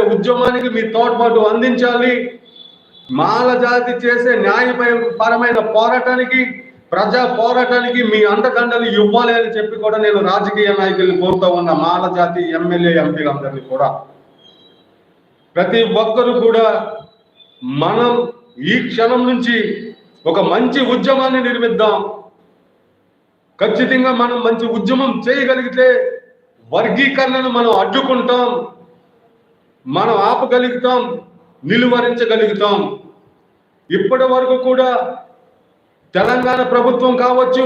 ఉద్యమానికి మీ తోడ్పాటు అందించాలి. మాల జాతి చేసే న్యాయపరమైన పోరాటానికి ప్రజా పోరాటానికి మీ అండదండలు ఇవ్వాలి అని చెప్పి కూడా నేను రాజకీయ నాయకుల్ని కోరుతా ఉన్న మాల జాతి ఎమ్మెల్యే ఎంపీలందరినీ కూడా. ప్రతి ఒక్కరూ కూడా మనం ఈ క్షణం నుంచి ఒక మంచి ఉద్యమాన్ని నిర్మిద్దాం. ఖచ్చితంగా మనం మంచి ఉద్యమం చేయగలిగితే వర్గీకరణను మనం అడ్డుకుంటాం. మనం ఆపగలుగుతాం నిలువరించగలుగుతాం. ఇప్పటి వరకు కూడా తెలంగాణ ప్రభుత్వం కావచ్చు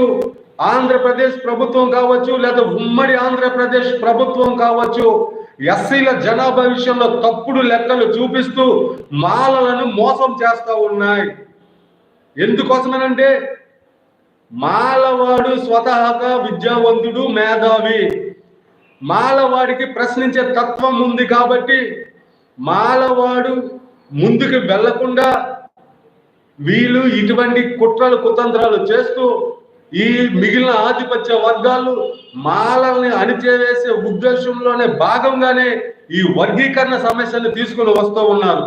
ఆంధ్రప్రదేశ్ ప్రభుత్వం కావచ్చు లేదా ఉమ్మడి ఆంధ్రప్రదేశ్ ప్రభుత్వం కావచ్చు ఎస్సీల జనాభా విషయంలో తప్పుడు లెక్కలు చూపిస్తూ మాలలను మోసం చేస్తూ ఉన్నాయి. ఎందుకోసమనంటే మాలవాడు స్వతహాగా విద్యావంతుడు మేధావి. మాలవాడికి ప్రశ్నించే తత్వం ఉంది కాబట్టి మాలవాడు ముందుకు వెళ్ళకుండా వీళ్ళు ఇటువంటి కుట్రలు కుతంత్రాలు చేస్తూ ఈ మిగిలిన ఆధిపత్య వర్గాలు మాలల్ని అణిచేవేసే ఉద్దేశంలోనే భాగంగానే ఈ వర్గీకరణ సమస్యను తీసుకుని వస్తూ ఉన్నారు.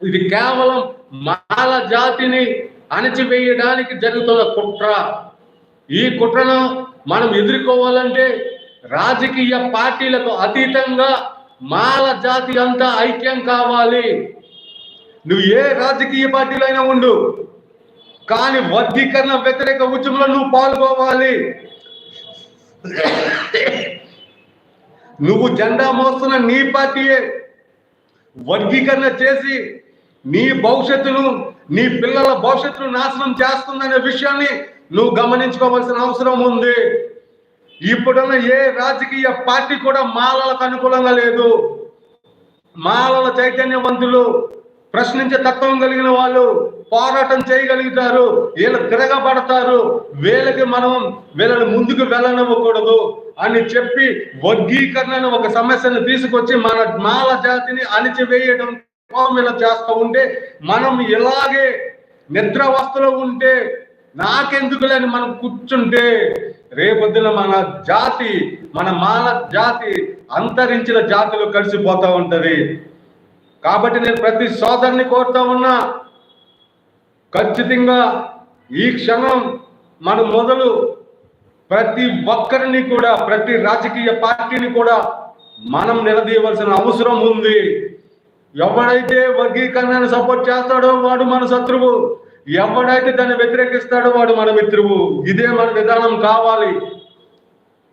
ఇది కేవలం మాల జాతిని అణచివేయడానికి జరుగుతున్న కుట్ర. ఈ కుట్రను మనం ఎదుర్కోవాలంటే రాజకీయ పార్టీలకు అతీతంగా మాల జాతి అంతా ఐక్యం కావాలి. నువ్వు ఏ రాజకీయ పార్టీలో అయినా ఉండు. కానీ వర్గీకరణ వ్యతిరేక ఉద్యమంలో నువ్వు పాల్గొవాలి. నువ్వు జెండా మోస్తున్న నీ పార్టీయే. వర్గీకరణ చేసి నీ భవిష్యత్తును నీ పిల్లల భవిష్యత్తును నాశనం చేస్తుందనే విషయాన్ని నువ్వు గమనించుకోవాల్సిన అవసరం ఉంది. ఇప్పుడున్న ఏ రాజకీయ పార్టీ కూడా మాలలకు అనుకూలంగా లేదు. మాలల చైతన్యవంతులు ప్రశ్నించే తత్వం కలిగిన వాళ్ళు పోరాటం చేయగలుగుతారు వీళ్ళు తిరగబడతారు. వీళ్ళకి మనం వీళ్ళని ముందుకు వెళ్ళనివ్వకూడదు అని చెప్పి వర్గీకరణను ఒక సమస్యను తీసుకొచ్చి మన మాల జాతిని అణిచివేయడం ఇలా చేస్తూ ఉంటే మనం ఇలాగే నిద్రావస్థలో ఉంటే నాకెందుకులేని మనం కూర్చుంటే రేపొద్దున మన జాతి మన మానవ జాతి అంతరించిన జాతులు కలిసిపోతూ ఉంటది. కాబట్టి నేను ప్రతి సోదరుని కోరుతా ఉన్నా ఖచ్చితంగా ఈ క్షణం మనం మొదలు ప్రతి ఒక్కరిని కూడా ప్రతి రాజకీయ పార్టీని కూడా మనం నిలదీయవలసిన అవసరం ఉంది. ఎవడైతే వర్గీకరణను సపోర్ట్ చేస్తాడో వాడు మన శత్రువు. ఎవడైతే దాన్ని వ్యతిరేకిస్తాడో వాడు మన మిత్రువు. ఇదే మన విధానం కావాలి.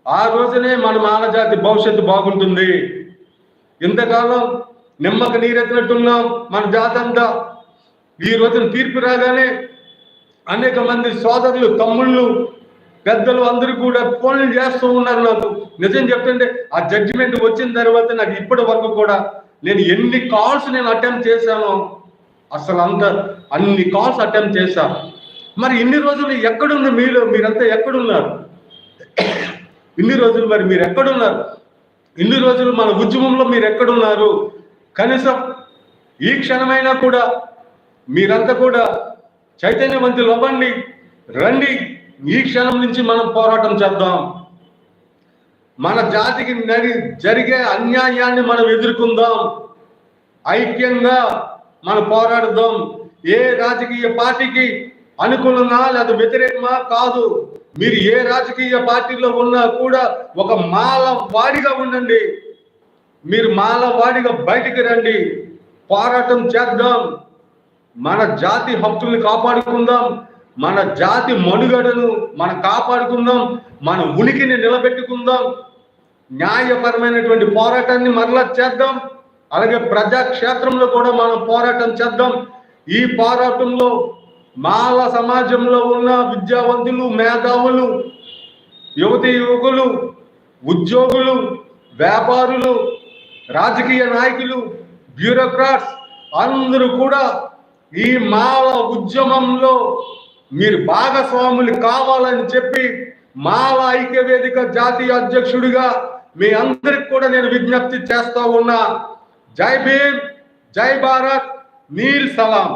ఆ రోజునే మన మానజాతి భవిష్యత్తు బాగుంటుంది. ఇంతకాలం నిమ్మక నీరెత్తినట్టున్నాం మన జాతి అంతా ఈ రోజున తీర్పు రాగానే అనేక మంది సోదరులు తమ్ముళ్ళు పెద్దలు అందరూ కూడా ఫోన్లు చేస్తూ ఉన్నారు నాకు. నిజం చెప్తుంటే ఆ జడ్జిమెంట్ వచ్చిన తర్వాత నాకు ఇప్పటి వరకు కూడా నేను ఎన్ని కాల్స్ నేను అటెంప్ట్ చేశానో అసలు అంత అన్ని కాల్స్ అటెంప్ట్ చేశా. మరి ఇన్ని రోజులు ఎక్కడుంది మీరు మీరంతా ఎక్కడున్నారు? ఇన్ని రోజులు మరి మీరు ఎక్కడున్నారు? ఇన్ని రోజులు మన ఉద్యమంలో మీరు ఎక్కడున్నారు? కనీసం ఈ క్షణమైనా కూడా మీరంతా కూడా చైతన్యవంతులు అవ్వండి రండి ఈ క్షణం నుంచి మనం పోరాటం చేద్దాం. మన జాతికి జరిగే అన్యాయాన్ని మనం ఎదుర్కొందాం. ఐక్యంగా మనం పోరాడుదాం. ఏ రాజకీయ పార్టీకి అనుకూలమా లేదా వ్యతిరేకమా కాదు. మీరు ఏ రాజకీయ పార్టీలో ఉన్నా కూడా ఒక మాల వాడిగా ఉండండి. మీరు మాల వాడిగా బయటికి రండి. పోరాటం చేద్దాం. మన జాతి హక్కుల్ని కాపాడుకుందాం. మన జాతి మనుగడను మనం కాపాడుకుందాం. మన ఉనికిని నిలబెట్టుకుందాం. న్యాయపరమైనటువంటి పోరాటాన్ని మరలా చేద్దాం. అలాగే ప్రజాక్షేత్రంలో కూడా మనం పోరాటం చేద్దాం. ఈ పోరాటంలో మాల సమాజంలో ఉన్న విద్యావంతులు మేధావులు యువతి యువకులు ఉద్యోగులు వ్యాపారులు రాజకీయ నాయకులు బ్యూరోక్రాట్స్ అందరూ కూడా ఈ మాల ఉద్యమంలో మీరు భాగస్వాములు కావాలని చెప్పి మాల ఐక్య వేదిక జాతీయ అధ్యక్షుడిగా మీ అందరికి కూడా నేను విజ్ఞప్తి చేస్తా ఉన్నా. জয় ভীম জয় ভারত নীল সালাম।